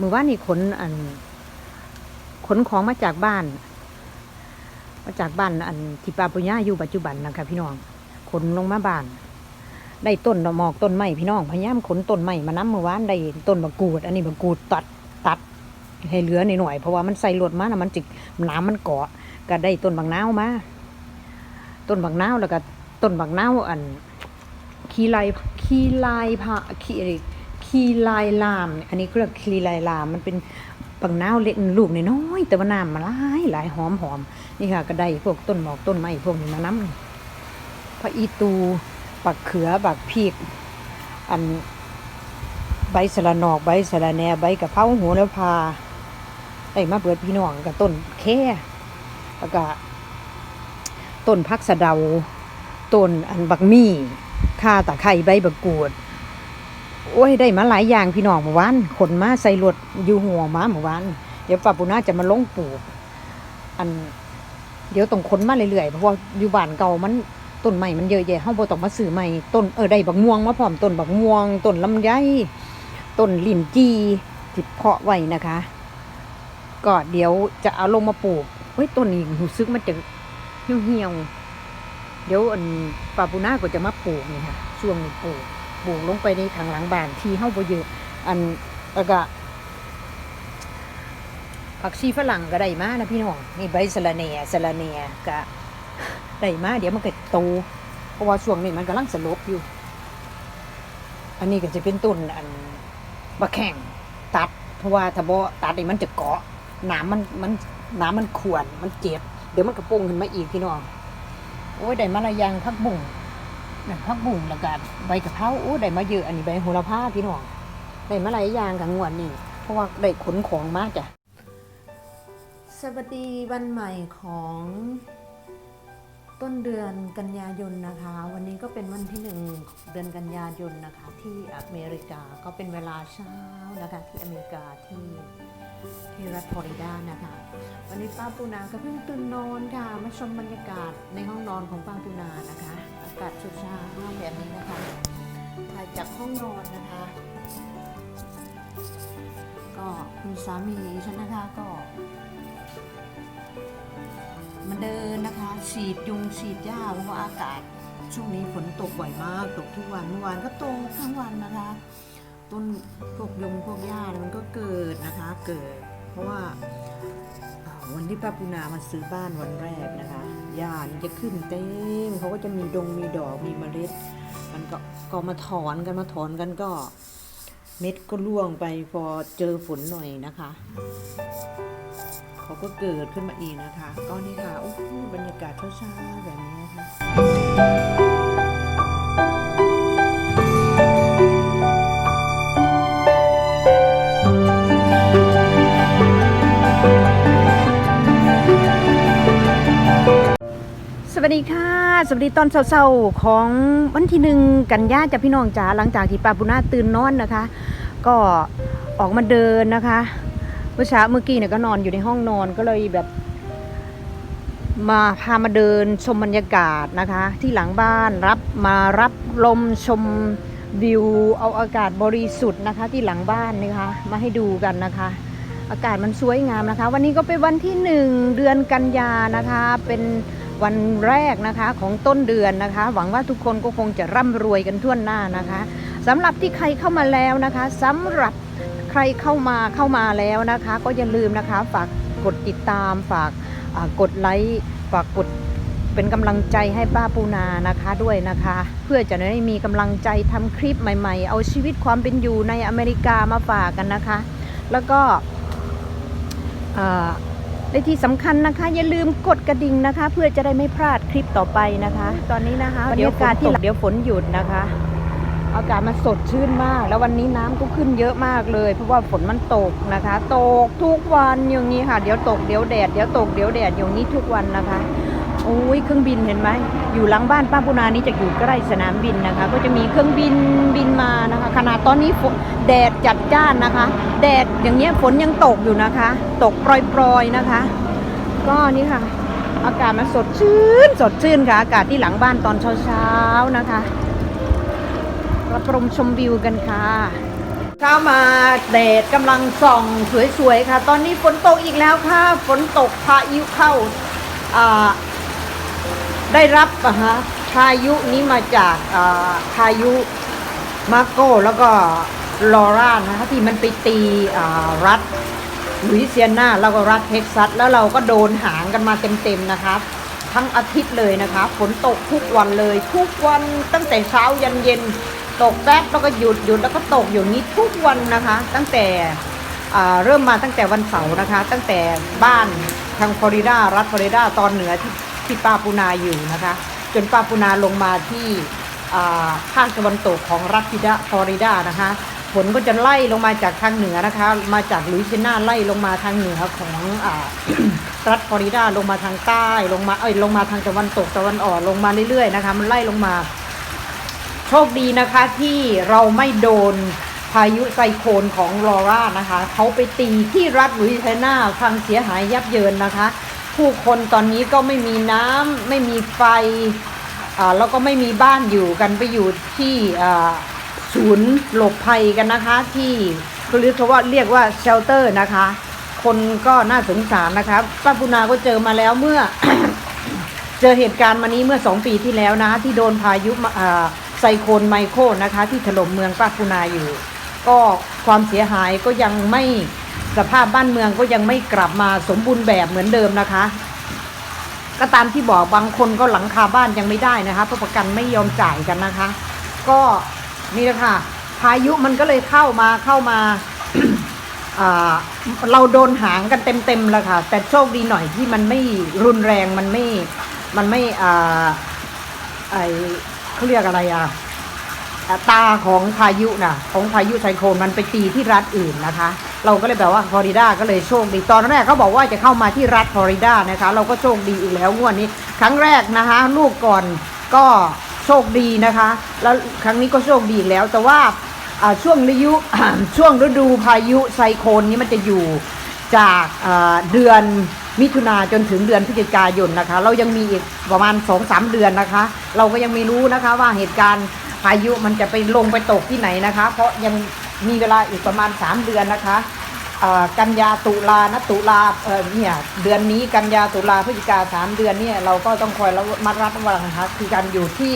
มือว่านี่ขนอันขนของมาจากบ้าน มาจากบ้านอันที่ปาปุญญาอยู่ปัจจุบันนะคะพี่น้องขนลงมาบ้าน ได้ต้นดอกหมอกต้นไม้พี่น้องพยายามขนต้นไม้มาน้ำเมื่อวานได้ต้นบะกูด อันนี้บะกูดตัดตัด ให้เหลือหน่อยๆเพราะว่ามันใส่รวดมานะมันจิกน้ำมันเกาะก็ได้ต้นบางนาวมาต้นบางนาวแล้วก็ต้นบางนาวอันคีลายคีลายพะคี คีลายลาม อันนี้เรียกคีลายลาม มันเป็นบางนาวเล็กลูกน้อยแต่ว่าน้ำมันหลายหลายหอมหอมนี่ค่ะก็ได้พวกต้นหมอกต้นไม้พวกนี้มาน้ำพระอีตูปักเขือปักพริกอันใบสะระนอกใบสะระแหนใบกะเพราหัวแล้วพาได้มาเปิดพี่น้องกับต้นแค่แล้วก็ต้นพักสะเดาต้นอันบักมี่ข่าตะไคร้ใบบักกูด โอ้ยได้มาหลายอย่างพี่น้องเมื่อวานขนมาใส่รถอยู่หัวมาเมื่อวานเดี๋ยวป้าปุนาจะมาลงปลูกอัน เดี๋ยวต้องขนมาเรื่อยๆเพราะว่าอยู่บ้านเก่ามันต้นใหม่มันเยอะแยะเฮาบ่ต้องมาซื้อใหม่ต้นเออได้บักม่วงมาพร้อมต้นบักม่วงต้นลำไยต้นลิ้นจีที่เพาะไว้นะคะ ก็เดี๋ยวจะเอาลงมาปลูกเฮ้ยต้นนี้รู้สึกมันจะเหี่ยวๆเดี๋ยวอันปาปูนาก็จะมาปลูกนี่ค่ะช่วงนี้ปลูก ปลูกลงไปในทางหลังบ้านที่เฮาบ่เยอะอันแล้วก็ผักชีฝรั่งก็ได้มานะพี่น้องนี่ใบสะระแหน่สะระแหน่ก็ได้มาเดี๋ยวมันก็โตเพราะว่าช่วงนี้มันกำลังสลบอยู่ อันนี้ก็จะเป็นต้นอันบะแข่งตัด เพราะว่าถ้าบ่ตัดนี่มันจะเกาะหนามมันมันหนามมันขวนมันเจ็บ เดี๋ยวมันกระโปงขึ้นมาอีกพี่น้องโอ้ยได้มาละยางพักบุ่ง นั่นพักบุ่งแล้วก็ใบกะเพราโอ้ได้มาเยอะอันนี้ใบโหระพาพี่น้องได้มาหลายอย่างกับงวดนี้เพราะว่าได้ขนของมากจ้ะสวัสดีวันใหม่ของต้นเดือนกันยายนนะคะ วันนี้ก็เป็นวันที่หนึ่งเดือนกันยายนนะคะ ที่อเมริกาก็เป็นเวลาเช้านะคะที่อเมริกาที่ที่รัฐฟลอริดานะคะ วันนี้ป้าปูนาก็เพิ่งตื่นนอนค่ะมาชมบรรยากาศในห้องนอนของป้าปูนานะคะ กาศเช้าๆแบบนี้นะคะถ่ายจากห้องนอนนะคะ ก็คุณสามีฉันนะคะก็มาเดินนะคะฉีดยุงฉีดหญ้าเพราะว่าอากาศช่วงนี้ฝนตกบ่อยมาก ตกทุกวันเมื่อวานก็ตกทั้งวันนะคะ ต้นพวกยงพวกหญ้ามันก็เกิดนะคะเกิด เพราะว่าอ่าวันที่ป้าปูนามาซื้อบ้านวันแรกนะคะ หญ้านี่จะขึ้นเต็มเขาก็จะมีดงมีดอกมีเมล็ด มันก็ก็มาถอนกันมาถอนกันก็ เม็ดก็ร่วงไปพอเจอฝนหน่อยนะคะเขาก็เกิดขึ้นมาอีกนะคะ ก็นี่ค่ะโอ้บรรยากาศเช้าๆแบบนี้นะคะ วัสดีค่ะ สวัสดีตอนเช้าๆของวันที่หนึ่งกันยาจ้ะพี่น้องจ๋าหลังจากที่ปาปุนาตื่นนอนนะคะ ก็ออกมาเดินนะคะเมื่อเช้าเมื่อกี้เนี่ยก็นอนอยู่ในห้องนอนก็เลยแบบ มาพามาเดินชมบรรยากาศนะคะ ที่หลังบ้านรับมารับลมชมวิวเอาอากาศบริสุทธิ์นะคะ ที่หลังบ้านนะคะ มาให้ดูกันนะคะอากาศมันสวยงามนะคะ วันนี้ก็เป็นวันที่หนึ่งเดือนกันยานะคะ เป็น วันแรกนะคะของต้นเดือนนะคะ หวังว่าทุกคนก็คงจะร่ำรวยกันทั่วหน้านะคะสำหรับที่ใครเข้ามาแล้วนะคะสำหรับใครเข้ามาเข้ามาแล้วนะคะ ก็อย่าลืมนะคะ ฝากกดติดตามฝากกดไลค์ฝากกดเป็นกำลังใจให้ป้าปูนานะคะด้วยนะคะ เพื่อจะได้มีกำลังใจทำคลิปใหม่ ๆ เอาชีวิตความเป็นอยู่ในอเมริกามาฝากกันนะคะ แล้วก็ และที่สำคัญนะคะ อย่าลืมกดกระดิ่งนะคะ เพื่อจะได้ไม่พลาดคลิปต่อไปนะคะ ตอนนี้นะคะบรรยากาศที่เดี๋ยวฝนหยุดนะคะ อากาศมันสดชื่นมาก แล้ววันนี้น้ำก็ขึ้นเยอะมากเลย เพราะว่าฝนมันตกนะคะ ตกทุกวันอย่างนี้ค่ะ เดี๋ยวตกเดี๋ยวแดดเดี๋ยวตกเดี๋ยวแดดอย่างนี้ทุกวันนะคะ โอ้ยเครื่องบินเห็นไหมอยู่หลังบ้านป้าปุนานี้จะอยู่ใกล้สนามบินนะคะ ก็จะมีเครื่องบินบินมานะคะขนาดตอนนี้แดดจัดจ้านนะคะ แดดอย่างเงี้ยฝนยังตกอยู่นะคะ ตกปรอยๆนะคะ ก็นี่ค่ะ อากาศมันสดชื่น สดชื่นค่ะ อากาศที่หลังบ้านตอนเช้าๆนะคะรับชมชมวิวกันค่ะเช้ามาแดดกำลังส่องสวยๆค่ะ ตอนนี้ฝนตกอีกแล้วค่ะ ฝนตกพายุเข้าอ่า ได้รับอะฮะพายุนี้มาจากอ่าพายุมาโก้แล้วก็ลอร่านะคะที่มันไปตีอ่ารัฐลุยเซียนาแล้วก็รัฐเท็กซัส แล้วเราก็โดนหางกันมาเต็มๆนะคะทั้งอาทิตย์เลยนะคะฝนตกทุกวันเลย ทุกวันตั้งแต่เช้ายันเย็น ตกแป๊บแล้วก็หยุดหยุดแล้วก็ตกอยู่นี้ทุกวันนะคะ ตั้งแต่อ่าเริ่มมาตั้งแต่วันเสาร์นะคะ ตั้งแต่บ้านทางฟลอริดารัฐฟลอริดาตอนเหนือ ที่ปาปูนาอยู่นะคะ จนปาปูนาลงมาที่อ่าภาคตะวันตกของรัฐฟิดาฟลอริดานะคะฝนก็จะไล่ลงมาจากทางเหนือนะคะ มาจากลุยเซียนาไล่ลงมาทางเหนือของอรัฐฟลอริดาลงมาทางใต้ลงมาเอ้ยลงมาทางตะวันตกตะวันออกลงมาเรื่อยๆนะคะ มันไล่ลงมา โชคดีนะคะที่เราไม่โดนพายุไซโคลนของลอร่านะคะ เขาไปตีที่รัฐลุยเซียนาพังเสียหายยับเยินนะคะ ผู้คนตอนนี้ก็ไม่มีน้ำไม่มีไฟแล้วก็ไม่มีบ้านอยู่กันไปอยู่ที่ศูนย์หลบภัยกันนะคะ ที่เรียกว่าเรียกว่าเชลเตอร์นะคะ คนก็น่าสงสารนะคะป้าปุนาก็เจอมาแล้วเมื่อ เจอเหตุการณ์มานี้เมื่อสองปีที่แล้วนะที่โดนพายุไซโคลนไมโครนะคะ ที่ถล่มเมืองปาปูนาอยู่ ก็ความเสียหายก็ยังไม่ สภาพบ้านเมืองก็ยังไม่กลับมาสมบูรณ์แบบเหมือนเดิมนะคะ ก็ตามที่บอกบางคนก็หลังคาบ้านยังไม่ได้นะคะเพราะประกันไม่ยอมจ่ายกันนะคะ ก็นี่แหละค่ะพายุมันก็เลยเข้ามาเข้ามาเราโดนหางกันเต็มๆแล้วค่ะ แต่โชคดีหน่อยที่มันไม่รุนแรงมันไม่มันไม่อ่าไอเขาเรียกอะไรอะตาของพายุน่ะของพายุไซโคลนมันไปตีที่รัฐอื่นนะคะ เราก็เลยแบบว่าฟลอริดาก็เลยโชคดีตอนแรกเขาบอกว่าจะเข้ามาที่รัฐฟลอริดานะคะ เราก็โชคดีอีกแล้วงวดนี้ ครั้งแรกนะคะลูกก่อนก็โชคดีนะคะ แล้วครั้งนี้ก็โชคดีแล้ว แต่ว่าช่วงฤดูช่วงฤดูพายุไซโคลนนี้มันจะอยู่จากเดือนมิถุนาจนถึงเดือนพฤศจิกายนนะคะ เรายังมีอีกประมาณ2อสเดือนนะคะ เราก็ยังไม่รู้นะคะว่าเหตุการณ์พายุมันจะไปลงไปตกที่ไหนนะคะ เพราะยัง มีเวลาอีกประมาณ 3 เดือนนะคะกันยาตุลานะตุลาเเนี่ยเดือนนี้กันยาตุลาพฤศจิกาสามเดือนเนี่ยเราก็ต้องคอยระมัดระวังนะคะคือการอยู่ที่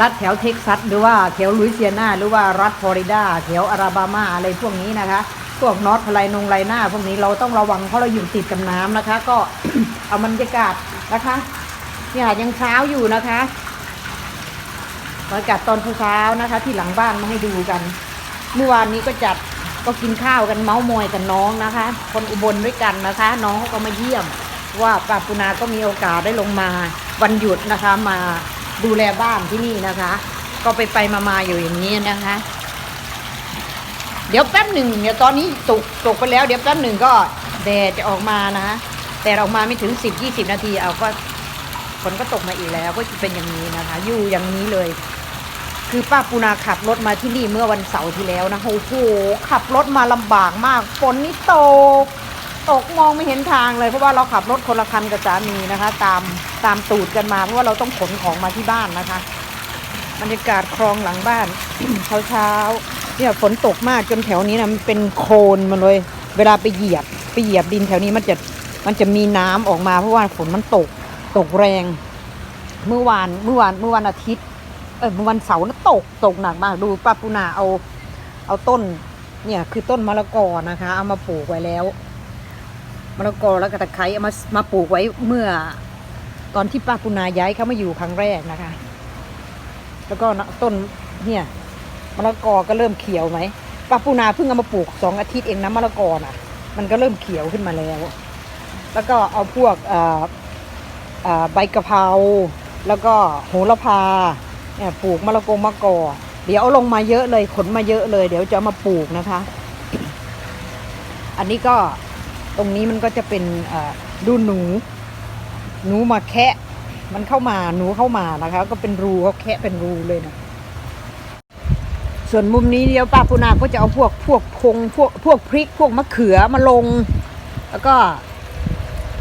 รัฐแถวเท็กซัส หรือว่าแถวลุยเซียนาหรือว่ารัฐฟลอริดาแถวอาราบามาอะไรพวกนี้นะคะ พวกนอร์ทไลนงไลนาพวกนี้เราต้องระวังเพราะเราอยู่ติดกับน้ำนะคะ ก็เอาบรรยากาศนะคะเนี่ยยังเช้าอยู่นะคะ บรรยากาศตอนเช้าๆนะคะ ที่หลังบ้านมาให้ดูกัน เมื่อวานนี้ก็จัดก็กินข้าวกันเมาส์มอยกับน้องนะคะ คนอุบลด้วยกันนะคะ น้องเขาก็มาเยี่ยม ว่าป้าปุนาก็มีโอกาสได้ลงมาวันหยุดนะคะ มาดูแลบ้านที่นี่นะคะ ก็ไปไปมามาอยู่อย่างนี้นะคะ เดี๋ยวแป๊บหนึ่งเดี๋ยวตอนนี้ตกตกไปแล้วเดี๋ยวแป๊บหนึ่งก็แดดจะออกมานะคะแต่ออกมาไม่ถึง 10 20 นาทีเอาก็ฝนก็ตกมาอีกแล้วก็จะเป็นอย่างนี้นะคะ อยู่อย่างนี้เลย คือป้าปูนาขับรถมาที่นี่เมื่อวันเสาร์ที่แล้วนะโอ้โหขับรถมาลำบากมากฝนนี่ตกตกมองไม่เห็นทางเลยเพราะว่าเราขับรถคนละคันกับสามีนะคะ ตามตามตูดกันมาเพราะว่าเราต้องขนของมาที่บ้านนะคะบรรยากาศคลองหลังบ้านเช้าเช้าๆเนี่ยฝนตกมากจนแถวนี้นะมันเป็นโคลนมาเลย เวลาไปเหยียบไปเหยียบดินแถวนี้มันจะมันจะมีน้ำออกมาเพราะว่าฝนมันตกตกแรง เมื่อวานเมื่อวานเมื่อวันอาทิตย์ เออเมื่อวันเสาร์นะตกตกหนักมากดูป้าปูนาเอา เอาต้น เนี่ย คือต้นมะละกอนะคะ เอามาปลูกไว้แล้วมะละกอแล้วก็ตะไคร้เอามามาปลูกไว้เมื่อ ตอนที่ป้าปุนาย้ายเข้ามาอยู่ครั้งแรกนะคะ แล้วก็ต้นเนี่ยมะละกอก็เริ่มเขียวไหมป้าปูนาเพิ่งเอามาปลูกสองอาทิตย์เองนะมะละกอน่ะ มันก็เริ่มเขียวขึ้นมาแล้ว แล้วก็เอาพวกใบกะเพราแล้วก็โหระพา ปลูกมะละกงมะกอ เดี๋ยวเอาลงมาเยอะเลยขนมาเยอะเลย เดี๋ยวจะมาปลูกนะคะ อันนี้ก็ตรงนี้มันก็จะเป็นดูหนู หนูมาแคะมันเข้ามาหนูเข้ามานะคะ ก็เป็นรูเขาแคะเป็นรูเลยนะส่วนมุมนี้เดี๋ยวป้าปุนาก็จะเอาพวกพวกพงพวกพวกพริก พวกมะเขือมาลง แล้วก็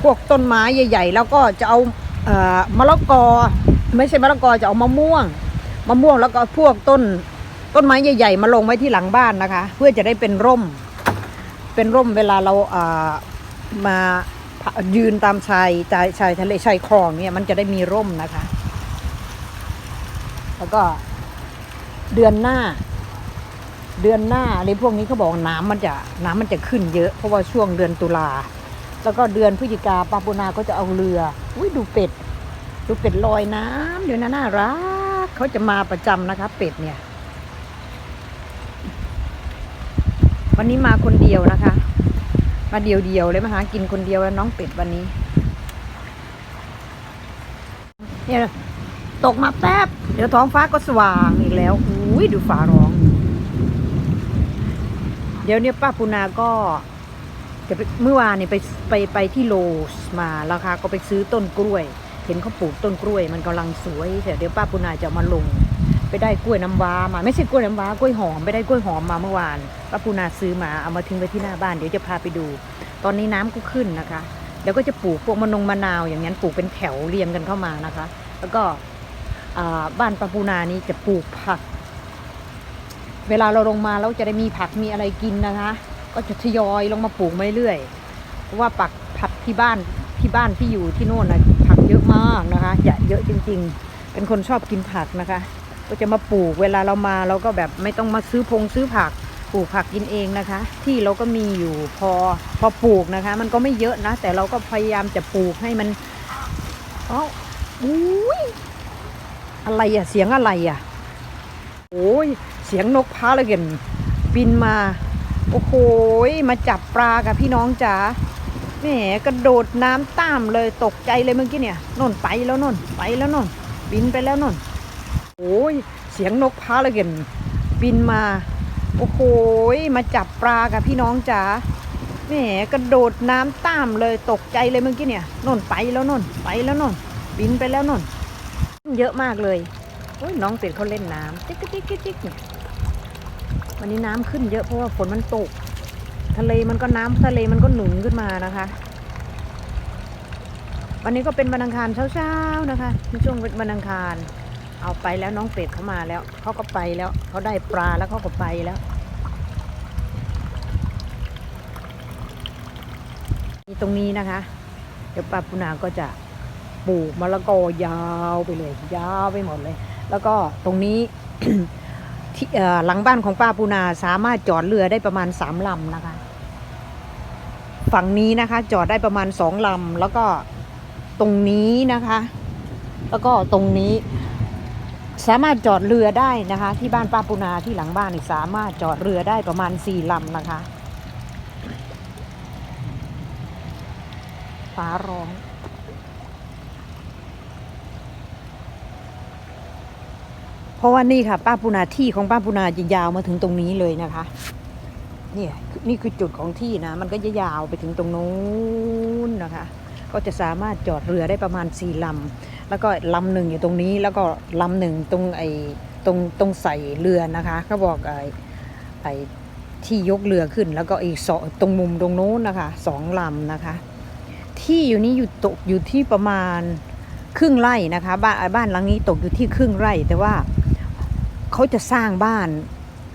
พวกต้นไม้ใหญ่ ๆ แล้วก็จะเอาเอ่อมะละกอ ไม่ใช่มะละกอจะเอามะม่วง มะม่วงแล้วก็พวกต้น ต้นไม้ใหญ่ๆมาลงไว้ที่หลังบ้านนะคะ เพื่อจะได้เป็นร่ม เป็นร่มเวลาเราอ่ามายืนตามชายชายชายทะเลชายคลองเนี่ยมันจะได้มีร่มนะคะ แล้วก็เดือนหน้า เดือนหน้าในพวกนี้เขาบอกน้ำมันจะน้ำมันจะขึ้นเยอะ เพราะว่าช่วงเดือนตุลาแล้วก็เดือนพฤศจิกาปาปูนาก็จะเอาเรือ อุ้ยดูเป็ด ดูเป็ดลอยน้ำอยู่นะน่ารัก เขาจะมาประจำนะคะ เป็ดเนี่ย วันนี้มาคนเดียวนะคะ มาเดียวเดียวๆเลยมาหากินคนเดียวแล้วน้องเป็ดวันนี้ เนี่ยตกมาแป๊บ เดี๋ยวท้องฟ้าก็สว่างอีกแล้วอุ้ยดูฟ้าร้อง เดี๋ยวเนี่ยป้าปูนาก็จะเมื่อวานเนี่ยไปไปไปที่โลสมาแล้วค่ะก็ไปซื้อต้นกล้วย เห็นเขาปลูกต้นกล้วยมันกำลังสวยแต่เดี๋ยวป้าปูนาจะมาลง ไปได้กล้วยน้ำว้ามาไม่ใช่กล้วยน้ำว้ากล้วยหอมไปได้กล้วยหอมมาเมื่อวานป้าปูนาซื้อมาเอามาทิ้งไว้ที่หน้าบ้านเดี๋ยวจะพาไปดู ตอนนี้น้ำก็ขึ้นนะคะเดี๋ยวก็จะปลูกพวกมะนงมะนาวอย่างนั้นปลูกเป็นแถวเรียงกันเข้ามานะคะ แล้วก็บ้านป้าปูนานี้จะปลูกผัก เวลาเราลงมาเราจะได้มีผักมีอะไรกินนะคะ ก็จะทยอยลงมาปลูกมาเรื่อยๆเพราะว่าปักผักที่บ้าน ที่บ้านที่อยู่ที่โน่นนะผักเยอะมากนะคะจะเยอะจริง ๆ เป็นคนชอบกินผักนะคะ ก็จะมาปลูกเวลาเรามาเราก็แบบไม่ต้องมาซื้อพงซื้อผักปลูกผักกินเองนะคะ ที่เราก็มีอยู่พอพอปลูกนะคะ มันก็ไม่เยอะนะ แต่เราก็พยายามจะปลูกให้มันเอ้าอุ้ยอะไรอะเสียงอะไรอะโอ้ยเสียงนกพาเลยกันบินมา โอ้โหมาจับปลากับพี่น้องจ๋า แหมกระโดดน้ำตามเลยตกใจเลยเมื่อกี้เนี่ยนนไปแล้วนนไปแล้วนนบินไปแล้วนนโอ้ยเสียงนกพาเลยกันบินมา โอ้โหมาจับปลากับพี่น้องจ๋าแหมกระโดดน้ำตามเลยตกใจเลยเมื่อกี้เนี่ยนนไปแล้วนนไปแล้วนนบินไปแล้วนนเยอะมากเลยโอ้ยน้องเป็ดเขาเล่นน้ำจิ๊กจิ๊กจิ๊กจิ๊กเนี่ยวันนี้น้ำขึ้นเยอะเพราะว่าฝนมันตก ทะเลมันก็น้ำทะเลมันก็หนุนขึ้นมานะคะ วันนี้ก็เป็นวันอังคารเช้าๆนะคะในช่วงวันอังคาร เอาไปแล้วน้องเป็ดเขามาแล้วเขาก็ไปแล้วเขาได้ปลาแล้วเขาก็ไปแล้วนี่ตรงนี้นะคะ เดี๋ยวป้าปุนาก็จะปลูกมะละกอยาวไปเลย ยาวไปหมดเลย แล้วก็ตรงนี้ หลังบ้านของป้าปูนาสามารถจอดเรือได้ประมาณสามลำนะคะ ฝั่งนี้นะคะ จอดได้ประมาณสองลำแล้วก็ตรงนี้นะคะ แล้วก็ตรงนี้สามารถจอดเรือได้นะคะ ที่บ้านป้าปูนาที่หลังบ้านนี่สามารถจอดเรือได้ประมาณสี่ลำนะคะฟ้าร้อง เพราะว่านี่ค่ะ ป้าปูนาที่ของป้าปูนาจะยาวมาถึงตรงนี้เลยนะคะนี่นี่คือจุดของที่นะ มันก็จะยาวไปถึงตรงนู้นนะคะ ก็จะสามารถจอดเรือได้ประมาณสี่ลำแล้วก็ลำหนึ่งอยู่ตรงนี้ แล้วก็ลำหนึ่งตรงไอ้ตรงตรงใส่เรือนะคะเขาบอกไอ้ไอ้ที่ยกเรือขึ้น แล้วก็อีกสองตรงมุมตรงโน้นนะคะสองลำนะคะ ที่อยู่นี้อยู่ตกอยู่ที่ประมาณครึ่งไร่นะคะ บ้านบ้านหลังนี้ตกอยู่ที่ครึ่งไร่แต่ว่า เขาจะสร้างบ้าน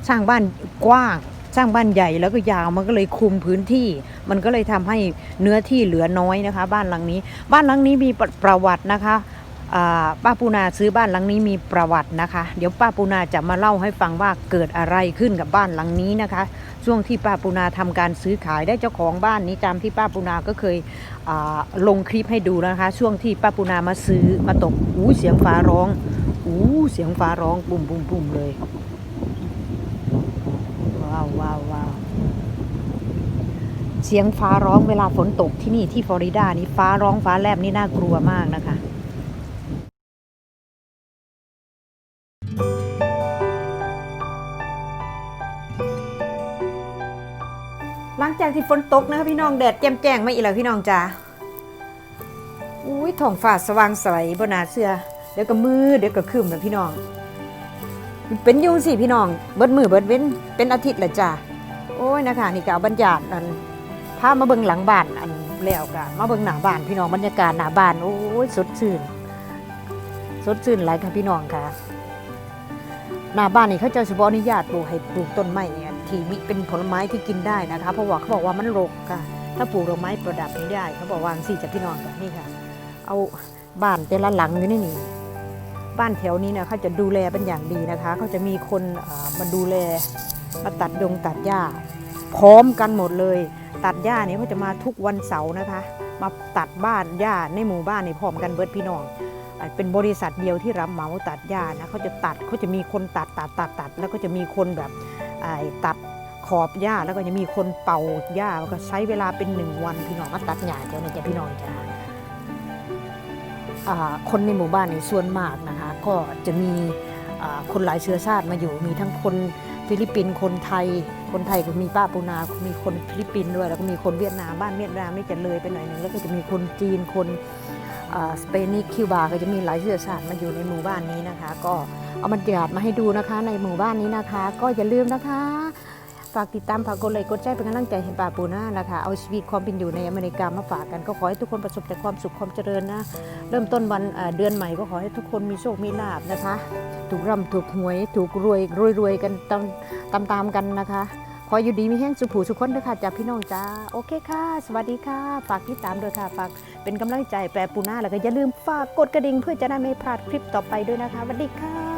สร้างบ้านกว้าง สร้างบ้านใหญ่แล้วก็ยาวมันก็เลยคุมพื้นที่ มันก็เลยทำให้เนื้อที่เหลือน้อยนะคะ บ้านหลังนี้ บ้านหลังนี้มีประประวัตินะคะป้าปูนาซื้อบ้านหลังนี้มีประวัตินะคะ เดี๋ยวป้าปูนาจะมาเล่าให้ฟังว่าเกิดอะไรขึ้นกับบ้านหลังนี้นะคะ ช่วงที่ป้าปูนาทำการซื้อขายได้เจ้าของบ้านนี้ตามที่ป้าปูนาก็เคยลงคลิปให้ดูนะคะ ช่วงที่ป้าปูนามาซื้อมาตกอู้เสียงฟ้าร้อง อู้เสียงฟ้าร้องปุ่มปุ่มปุ่มเลย ว้าวว้าวว้าวเสียงฟ้าร้องเวลาฝนตกที่นี่ที่ฟลอริดานี่ฟ้าร้องฟ้าแลบนี่น่ากลัวมากนะคะหลังจากที่ฝนตกนะคะพี่น้องแดดแจ่มแจ้งไม่อีกแล้วพี่น้องจ้าอุ้ยท้องฟ้าสว่างใสบนหนาเสือ เดี๋ยวก็มืดเดี๋ยวก็ครึมนะพี่น้อง เป็นยุงสิพี่น้องเบิดมือเบิดเว้นเป็นอาทิตย์ละจ้าโอ้ยนะคะนี่ก็เอาบรรยากาศอันพามาเบิ่งหลังบ้านอันแล้วก็มาเบิ่งหน้าบ้านพี่น้องบรรยากาศหน้าบ้านโอ้ยสดชื่นสดชื่นหลายค่ะพี่น้องค่ะหน้าบ้านนี่เขาเจะเฉพาะอนุญาตปลูกให้ปลูกต้นไม้เนี่ยที่มีเป็นผลไม้ที่กินได้นะคะ เพราะว่าเขาบอกว่ามันรกค่ะ ถ้าปลูกดอกไม้ประดับไม่ได้ เขาบอกวาจังสี่จะพี่น้องค่ะนี่ค่ะ เอาบ้านแต่ละหลังอยู่นี่นี่ บ้านแถวนี้เนี่ยเขาจะดูแลเป็นอย่างดีนะคะเขาจะมีคนมาดูแลมาตัดยงตัดหญ้า พร้อมกันหมดเลย ตัดหญ้านี่เขาจะมาทุกวันเสาร์นะคะ มาตัดบ้านหญ้าในหมู่บ้านนี่พร้อมกันเบิดพี่น้องเป็นบริษัทเดียวที่รับเหมาตัดหญ้านะเขาจะตัดเขาจะมีคนตัดตัดตัดตัด แล้วก็จะมีคนแบบตัดขอบหญ้าแล้วก็จะมีคนเป่าหญ้าแล้วก็ใช้เวลาเป็นหนึ่งวันพี่น้องมาตัดหญ้าเจ้าเนี่ยจ้ะพี่น้องจ้าคนในหมู่บ้านในส่วนมากนะ ก็จะมีคนหลายเชื้อชาติมาอยู่ มีทั้งคนฟิลิปปินส์คนไทย คนไทยก็มีป้าปูนา มีคนฟิลิปปินส์ด้วย แล้วก็มีคนเวียดนามบ้านเวียดนามนี่จะเลยไปหน่อยหนึงแล้วก็จะมีคนจีนคนสเปนิคิวบาก็จะมีหลายเชื้อชาติมาอยู่ในหมู่บ้านนี้นะคะ ก็เอาบรรยากาศมาให้ดูนะคะ ในหมู่บ้านนี้นะคะ ก็อย่าลืมนะคะ ฝากติดตามฝากกดไลค์กดแชร์เป็นกำลังใจให้ป้าปูนานะคะเอาชีวิตความเป็นอยู่ในอเมริกามาฝากกันก็ขอให้ทุกคนประสบแต่ความสุขความเจริญนะ เริ่มต้นวันเดือนใหม่ก็ขอให้ทุกคนมีโชคมีลาบนะคะ ถูกร่ำถูกหวย ถูกรวยรวยรวยกันตามตามตามกันนะคะ ขออยู่ดีมีแห้งสุขผูสุขคนด้วยค่ะจากพี่น้องจ้าโอเคค่ะ สวัสดีค่ะ ฝากติดตามด้วยค่ะฝากเป็นกำลังใจแปรปูหน้าแล้วก็อย่าลืมฝากกดกระดิ่งเพื่อจะได้ไม่พลาดคลิปต่อไปด้วยนะคะสวัสดีค่ะ